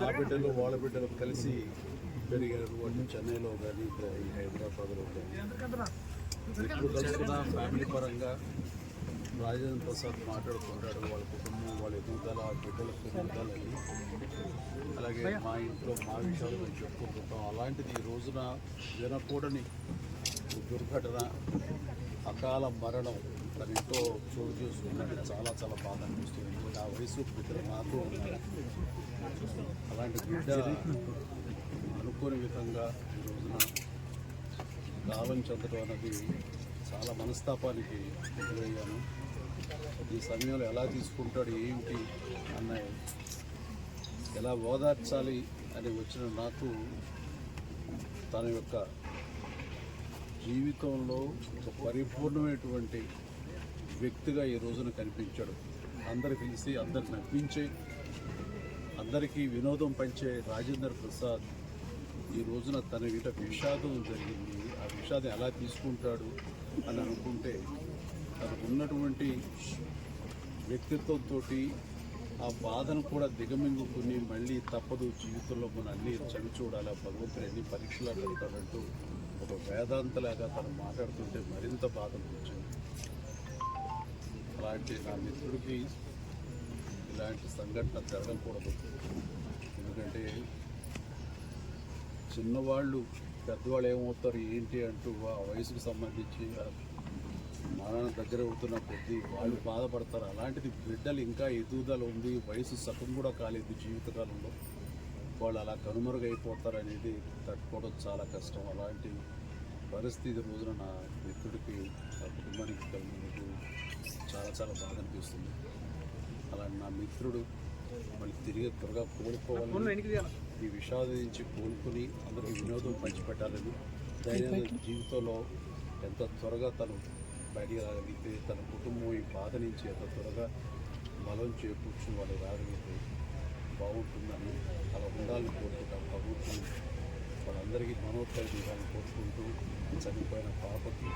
నా బిడ్డలు వాళ్ళ బిడ్డలు కలిసి పెరిగారు. వాళ్ళు చెన్నైలో కానీ హైదరాబాద్లో కానీ. ఇప్పుడు కలుసుకున్న ఫ్యామిలీ పరంగా రాజేంద్ర ప్రసాద్ మాట్లాడుతుంటాడు వాళ్ళ కుటుంబం వాళ్ళ ఎదుగుదల ఆ బిడ్డల ఎదుగుదలని అలాగే మా ఇంట్లో మా విషయాలు మేము చెప్పుకుంటుంటాం. అలాంటిది ఈ రోజున వినకూడని దుర్ఘటన అకాల మరణం తన ఇంట్లో చోటు చేసుకున్నట్టు చాలా చాలా బాధ అనిపిస్తుంది. ఎందుకంటే ఆ వయసు బిడ్డలు నాకు అలాంటి బిడ్డ అనుకోని విధంగా ఈ రోజున కాలం చెందడం అన్నది చాలా మనస్తాపానికి ఎదురయ్యాను ఈ సమయంలో ఎలా తీసుకుంటాడు ఏమిటి అన్న ఎలా ఓదార్చాలి అని వచ్చిన నాకు తన యొక్క జీవితంలో ఒక పరిపూర్ణమైనటువంటి వ్యక్తిగా ఈ రోజున కనిపించాడు. అందరు కలిసి అందరు నవ్వించే అందరికీ వినోదం పంచే రాజేందర్ ప్రసాద్ ఈ రోజున తన వీట విషాదం జరిగింది. ఆ విషాదం ఎలా తీసుకుంటాడు అని అనుకుంటే తనకు ఉన్నటువంటి వ్యక్తిత్వంతో ఆ బాధను కూడా దిగమింగుకుని మళ్ళీ తప్పదు జీవితంలో మన అన్ని చవి చూడాలి ఆ భగవంతుడు అన్ని పరీక్షలు పెడతాడంటూ ఒక వేదాంతలాగా తను మాట్లాడుతుంటే మరింత బాధ ఇలాంటి నా మిత్రుడికి ఇలాంటి సంఘటన జరగకూడదు. ఎందుకంటే చిన్నవాళ్ళు పెద్దవాళ్ళు ఏమవుతారు ఏంటి అంటూ ఆ వయసుకు సంబంధించి మరణ దగ్గర అవుతున్న కొద్దీ వాళ్ళు బాధపడతారు. అలాంటిది బిడ్డలు ఇంకా ఎదుగుదల ఉంది వయసు సగం కూడా కాలేదు జీవితకాలంలో. వాళ్ళు అలా కనుమరుగైపోతారు అనేది తట్టుకోవడం చాలా కష్టం. అలాంటి పరిస్థితి రోజున నా మిత్రుడికి ఆ కుటుంబానికి కలిగినందుకు చాలా చాలా బాధ అనిపిస్తుంది. అలాంటి నా మిత్రుడు మళ్ళీ తిరిగి త్వరగా కోలుకోవాలని ఈ విషాదం నుంచి కోలుకుని అందరికీ వినోదం పంచిపెట్టాలని దైనందిన జీవితంలో ఎంత త్వరగా తను బయటికి రాగలిగితే తన కుటుంబం ఈ బాధ నుంచి ఎంత త్వరగా బలం చేకూర్చు వాళ్ళు రాగలిగితే బాగుంటుందని అలా ఉండాలని కోరుకుంటాం. ప్రభుత్వం వాళ్ళందరికీ మనోత్సవం ఇవ్వాలని కోరుకుంటూ చనిపోయిన పాపకి